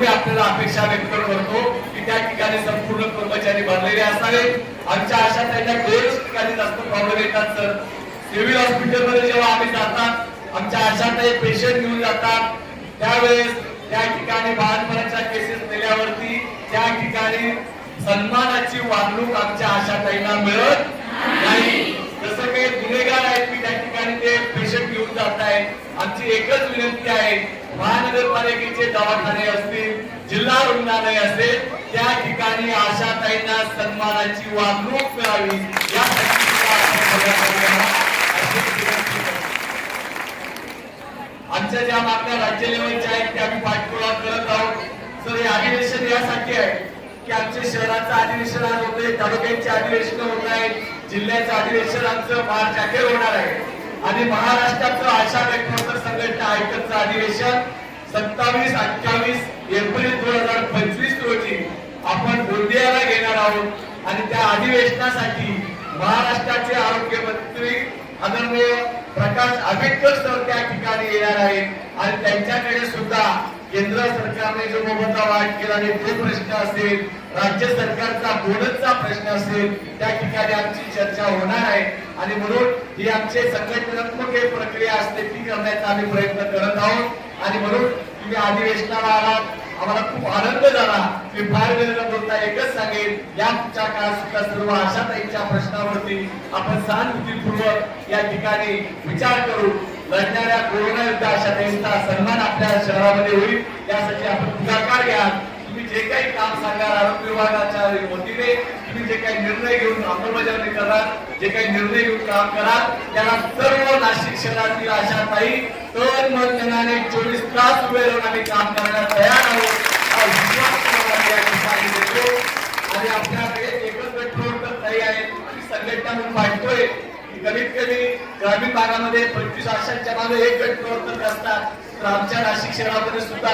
मी आपल्याला अपेक्षा व्यक्त करतो की त्या ठिकाणी संपूर्ण कर्मचारी भरलेले असावे. आमच्या अशा त्यांच्या दोनच ठिकाणी जास्त प्रॉब्लेम येतात सर सिव्हिल हॉस्पिटलमध्ये जेव्हा आम्ही जातात आमच्या अशा काही पेशंट घेऊन जातात. त्यावेळेस त्या ठिकाणी बालपणाच्या केसेस दिल्यावरती त्या ठिकाणी सन्मानाची वागणूक आमच्या आशाताईंना मिळत नाही. जसं काही गुन्हेगार आहेत की त्या ठिकाणी ते पेशंट घेऊन जात आहेत. आमची एकच विनंती आहे महानगरपालिकेचे दवाखाने असतील जिल्हा रुग्णालय असेल त्या ठिकाणी आशाताईंना सन्मानाची वागणूक मिळावी. यासाठी आमच्या ज्या मागण्या राज्य लेवलच्या आहेत त्या आम्ही पाठपुरावा करत आहोत. सर हे अधिवेशन यासाठी आहे की आमच्या शहराचं अधिवेशन आज होतंय तालुक्यांचे अधिवेशन होत आहेत जिल्ह्याचं अधिवेशन आमचं मार्च अखेर होणार आहे. आणि महाराष्ट्राचं आशा व्यक्तमत संघटना आयकरचं अधिवेशन सत्तावीस अठ्ठावीस एप्रिल दोन हजार पंचवीस रोजी आपण गोंदियाला घेणार आहोत. आणि त्या अधिवेशनासाठी महाराष्ट्राचे आरोग्य मंत्री आदरणीय प्रकाश आंबेडकर सर त्या ठिकाणी येणार आहेत. आणि त्यांच्याकडे सुद्धा केंद्र सरकारने जो मोबदला वाढ केला आणि तो प्रश्न असेल राज्य सरकारचा बोनसचा प्रश्न असेल त्या ठिकाणी आमची चर्चा होणार आहे. आणि म्हणून ही आमची संघटनात्मक एक प्रक्रिया असते ती करण्याचा आम्ही प्रयत्न करत आहोत. आणि म्हणून तुम्ही अधिवेशनाला आलात आम्हाला खूप आनंद झाला. मी फार वेळेला बोलता एकच सांगेन या तुमच्या काळात सुद्धा सर्व आशाताईंच्या प्रश्नावरती आपण सहानुभूतीपूर्वक या ठिकाणी विचार करू. लढणाऱ्या कोरोना युद्ध आशाताईंचा सन्मान आपल्या शहरामध्ये होईल. त्यासाठी आपण पुढाकार घ्या. जे काही काम सांगाल आरोग्य विभागाच्या वतीने तुम्ही जे काही निर्णय घेऊन अंमलबजावणी कराल जे काही निर्णय घेऊन काम कराल त्याला सर्व नाशिक शहरातील आशाताई तन मन मनाने चोवीस तास उभे राहून आम्ही काम करायला तयार आहोत. हा विश्वास या ठिकाणी देतो. आणि आपल्याकडे एकच पेट्रोल ताई आहे. आणि संघटना म्हणून वाटतोय कमीत कमी ग्रामीण भागामध्ये पंचवीस आशांच्या मागे एक गट प्रवर्तक असतात तर आमच्या नाशिक शहरामध्ये सुद्धा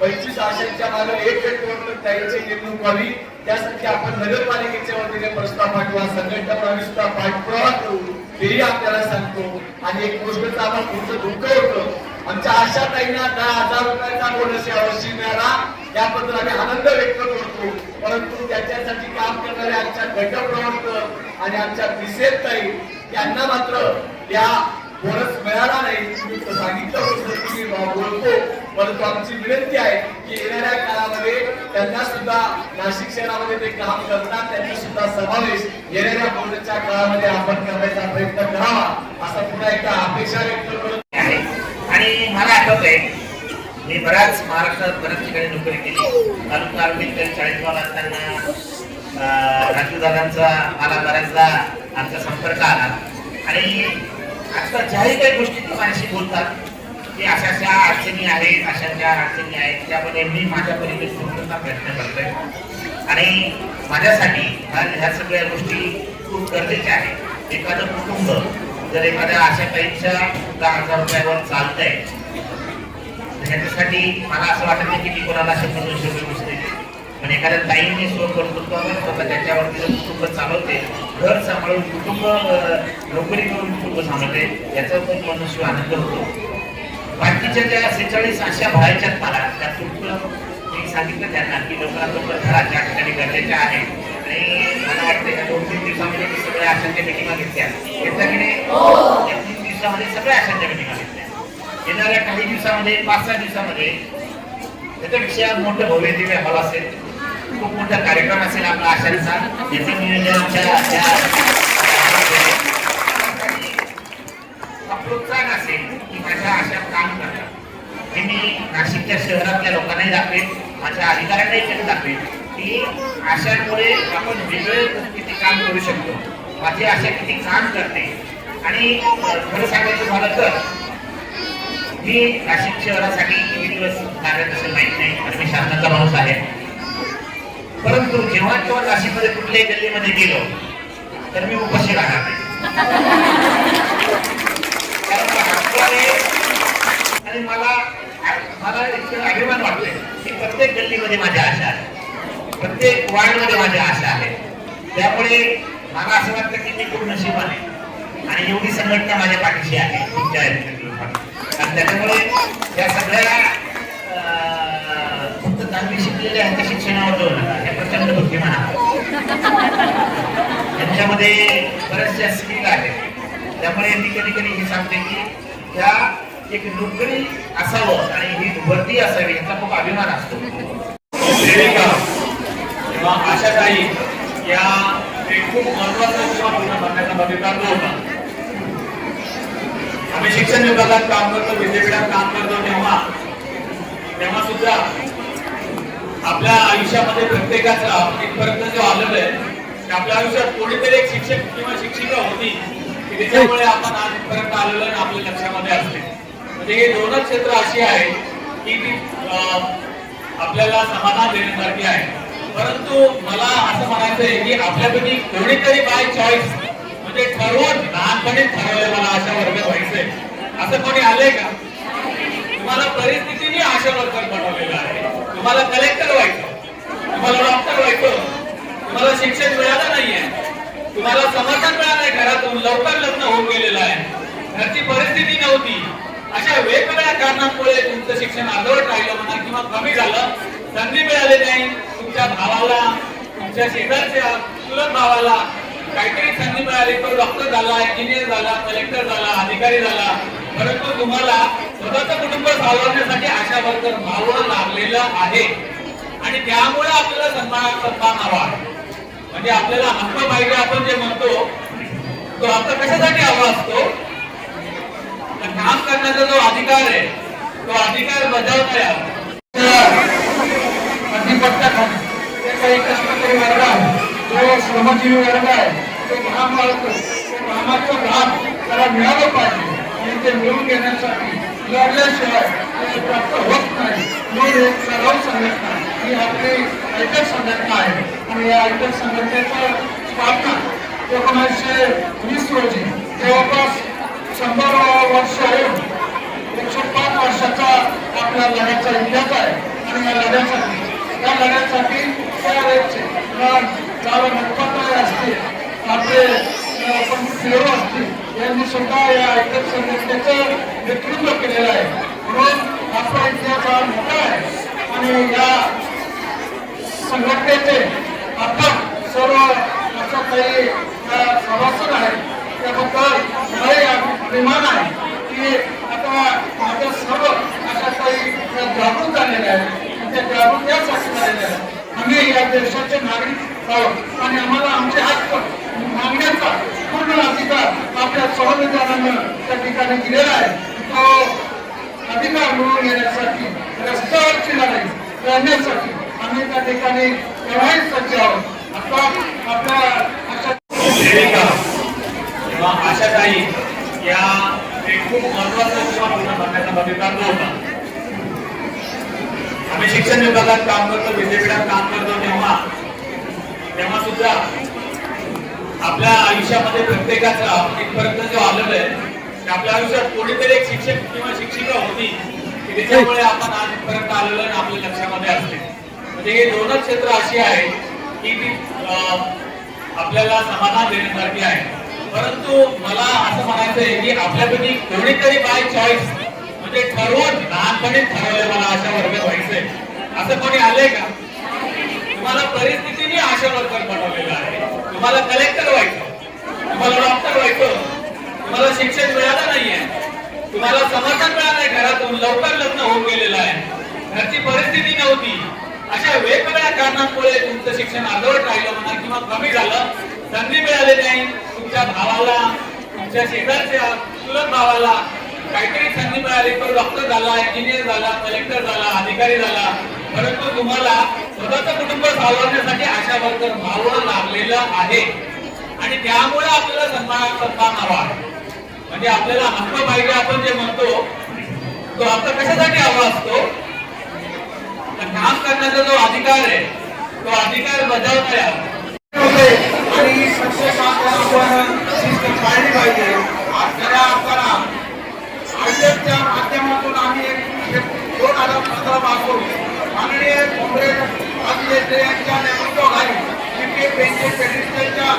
पंचवीस आशांच्या मागे एक गट नेमणूक व्हावी. त्यासाठी आपण नगरपालिकेच्या वतीने प्रस्ताव पाठवा संघटना म्हणून सुद्धा पाठपुरावा करू हेही आपल्याला सांगतो. आणि एक गोष्ट आपण पुढचं धोकं होतं. आमच्या आशा ताईंना दहा हजार रुपयाचा बोनस यावर्षी मिळाला. त्याबद्दल आम्ही आनंद व्यक्त करतो. परंतु त्याच्यासाठी काम करणारे आमच्या गटप्रवर्तक आणि आमच्या विशेष ताई यांना मात्र या बोनस मिळाला नाही मी तर सांगितलं होतं की मी बोलतो परंतु आमची विनंती आहे की येणाऱ्या काळामध्ये त्यांना सुद्धा नाशिक शहरामध्ये ते काम करतात त्यांनी सुद्धा समावेश येणाऱ्या बोर्डच्या काळामध्ये आपण करण्याचा प्रयत्न करावा असा पुन्हा एकदा अपेक्षा व्यक्त करत. आहे. आणि मला आठवतंय मी बऱ्याच महाराष्ट्रात बऱ्याच ठिकाणी नोकरी केली. तालुका आरोग्य चाळीसगाव असताना राजू दादांचा मला बऱ्याचदा आमचा संपर्क आला. आणि आजकाल ज्याही काही गोष्टी ते माझ्याशी बोलतात की अशा अशा अडचणी आहेत अशा ज्या अडचणी आहेत त्यामध्ये मी माझ्या परीने सोडण्याचा प्रयत्न करतोय. आणि माझ्यासाठी ह्या सगळ्या गोष्टी खूप गरजेच्या आहेत. एखादं कुटुंब जर एखाद्या अशा काहीच्या दहा हजार रुपयावर चालत आहे त्याच्यासाठी मला असं वाटत नाही की मी कोणाला शंभर दोनशे रुपये दुसरे पण एखाद्या ताईने स्व कर्तृत्व स्वतः त्याच्यावरती जर कुटुंब चालवते घर सांभाळून कुटुंब नोकरी करून कुटुंब सांभाळते याचा पण मनुष्य आनंद होतो. बाकीच्या ज्या सेहेचाळीस अशा भरायच्यात मला त्या मी सांगितलं त्यांना की लोकांना लवकर घरा ज्या ठिकाणी गरजेच्या आहेत आणि मला वाटतं या दोन तीन दिवसामध्ये मी सगळ्या आशांच्या मिटिंगा घेतल्या घेतल्या की नाही? या तीन दिवसामध्ये सगळ्या आशांच्या मिटिंगा घेतल्या येणाऱ्या काही दिवसामध्ये पाच सहा दिवसामध्ये त्याच्यापेक्षा मोठं भव्य दिव्य हॉल असेल खूप मोठा कार्यक्रम असेल आपला आशांचा. याचं नियोजन आमच्या त्या प्रोत्साहन असेल की माझ्या आशा काम करतात हे मी नाशिकच्या शहरातल्या लोकांनाही दाखवेन माझ्या अधिकाऱ्यांनाही त्यांनी दाखवेन की आशांमुळे आपण वेगळे किती काम करू शकतो. माझी आशा किती काम करते. आणि खरं सांगायचं झालं तर मी नाशिक शहरासाठी किती दिवस कार्यरत असेल माहीत नाही. आणि मी शासनाचा माणूस आहे. परंतु जेव्हा जेव्हा नाशिकमध्ये कुठल्याही गल्लीमध्ये गेलो तर मी उपाशी राहणार नाही. आणि मला मला इतकं अभिमान वाटतोय. की प्रत्येक गल्लीमध्ये माझ्या आशा आहे. प्रत्येक वार्डमध्ये माझ्या आशा आहे. त्यामुळे मला असं वाटतं की मी खूप आहे. आणि एवढी संघटना माझ्या पाठीशी आहे. आणि त्याच्यामुळे या सगळ्या फक्त चांगली विद्यार्थी यांच्या शिक्षणावर जाऊ नका. हे प्रचंड बुद्धिमान म्हणा त्यांच्यामध्ये बऱ्याचशा स्किल आहेत. त्यामुळे मी कधी कधी हे सांगते की त्या एक नोकरी असावं आणि ही भरती असावी याचा खूप अभिमान असतो. सेविका किंवा आशाताई या एक खूप महत्त्वाचा किंवा पूर्ण करण्याचा होता आम्ही शिक्षण विभागात काम करतो विद्यापीठात काम करतो तेव्हा तेव्हा सुद्धा आपल्या आयुष्यामध्ये प्रत्येकाचा इथपर्यंत जो आलेला आहे की आपल्या आयुष्यात कोणीतरी एक शिक्षक किंवा शिक्षिका होती की त्याच्यामुळे आपण आज इथपर्यंत आलेलो आहे आपल्या लक्षामध्ये असते. म्हणजे हे दोनच क्षेत्र अशी आहे की ती आपल्याला समाधान देण्यासारखी आहे परंतु मला असं म्हणायचं आहे की आपल्यापैकी कोणीतरी बाय चॉईस म्हणजे ठरवून लहानपणी ठरवलं मला अशा वर्गात व्हायचंय. असं कोणी आलंय का? तुम्हाला परिस्थितीने आशा वर्कर बनवलेलं आहे. तुम्हाला कलेक्टर व्हायचं तुम्हाला डॉक्टर व्हायचं तुम्हाला शिक्षण मिळालं नाहीये तुम्हाला समर्थन मिळालं नाही घरातून लवकर लग्न होऊन गेलेलं आहे. घरची परिस्थिती नव्हती. अशा वेगवेगळ्या कारणांमुळे तुमचं शिक्षण अर्धवट राहिलं म्हणा किंवा कमी झालं संधी मिळाली नाही तुमच्या भावाला तुमच्या शेजारच्या तुरंत भावाला काहीतरी संधी मिळाली तो डॉक्टर झाला इंजिनियर झाला कलेक्टर झाला अधिकारी झाला. परंतु तुम्हाला स्वतःचं कुटुंब चालवण्यासाठी अशा वर्कर व्हावं लागलेलं आहे. आणि त्यामुळे आपल्याला सन्मान सन्मान हवा म्हणजे आपल्याला हक्क पाहिजे आपण जे म्हणतो तो हक्क कशासाठी हवा असतो? तर काम करण्याचा जो अधिकार आहे तो अधिकार बजावता यावा काही कष्टकरी वर्ग आहे जो श्रमजीवी वर्ग आहे तो महामार्ग कामाचा लाभ त्याला मिळाला पाहिजे आणि ते मिळवून घेण्यासाठी लढल्याशिवाय ते प्राप्त होत नाही. म्हणून एक सराव संघटना ही आपली ऐकत संघटना आहे. आणि या ऐकत संघटनेचा स्थापना एकोणीसशे वीस रोजी जवळपास शंभर वर्ष होऊन एकशे पाच वर्षाचा आपला लढ्याचा इतिहास आहे. आणि या लढ्यासाठी या लढ्यासाठी त्या वेळेचे ज्यावेळी असतील आपले आपण नेहरू असतील यांनी सुद्धा या ऐकत संघटनेचं नेतृत्व केलेलं आहे म्हणून आपला इतिहास हा मोठा आहे आणि या संघटनेचे आपण सर्व असं काही अ, सभासद आहेत त्याबद्दल मलाही अभिमान आहे की आता माझं सर्व अशा काही जागृत झालेले आहे आणि त्या जागृत यासाठी झालेले आहे आम्ही या देशाचे नागरिक आहोत आणि आम्हाला आमचे हक्क मागण्याचा पूर्ण अधिकार आपल्या संविधानानं त्या ठिकाणी दिलेला आहे. तो अधिकार मिळवून घेण्यासाठी रस्त्यावरची लढाई लढण्यासाठी आम्ही त्या ठिकाणी केव्हाही सज्ज आहोत. आता आपल्या आशा सेविका किंवा आशाताई या एक खूप महत्त्वाचा किंवा पूर्ण होता आम्ही शिक्षण विभागात काम करतो विद्यापीठात काम करतो तेव्हा तेव्हा सुद्धा आपल्या आयुष्यामध्ये प्रत्येकाचा इथपर्यंत जो आलेला आहे की आपल्या आयुष्यात कोणीतरी एक शिक्षक किंवा शिक्षिका होती की त्याच्यामुळे आपण आजपर्यंत आलेलो आणि आपल्या लक्षामध्ये असते. म्हणजे हे दोनच क्षेत्र अशी आहे की ती आपल्याला समाधान देण्यासारखी आहे. परंतु मला असं म्हणायचं आहे की आपल्यापैकी कोणीतरी बाय चॉईस ते ठरवून लहानपणी ठरवलं मला अशा वर्गात व्हायचंय. असं कोणी आलंय का? तुम्हाला परिस्थितीने आशा वर्कर बनवलेलं आहे. तुम्हाला कलेक्टर व्हायचं. तुम्हाला डॉक्टर व्हायचं. तुम्हाला शिक्षण मिळालं नाहीये. तुम्हाला समर्थन मिळालं नाही घरातून. लवकर लग्न होऊन गेलेलं आहे. घरची परिस्थिती नव्हती. अशा वेगवेगळ्या कारणांमुळे तुमचं शिक्षण अर्धवट राहिलं म्हणा किंवा कमी झालं. संधी मिळाली नाही. तुमच्या भावाला तुमच्या शेजारच्या चुलत भावाला काहीतरी संधी मिळाली तो डॉक्टर झाला इंजिनियर झाला कलेक्टर झाला अधिकारी झाला. परंतु तुम्हाला स्वतःच कुटुंब सावरण्यासाठी आशा वर्कर व्हावं लागलेलं आहे. आणि त्यामुळे आपल्याला सन्मान सन्मान हवा आहे. म्हणजे आपल्याला हक्क पाहिजे आपण जे म्हणतो तो हक्क कशासाठी हवा असतो? तर काम करण्याचा जो अधिकार आहे तो अधिकार बजावता आणि पाळली पाहिजे आपल्याला आपल्याला आयएसच्या माध्यमातून आम्ही एक दोन हजार माननीय काँग्रेस अध्यक्ष यांच्या नेतृत्वाखाली जीपीए पेन्शन फेडरेशनच्या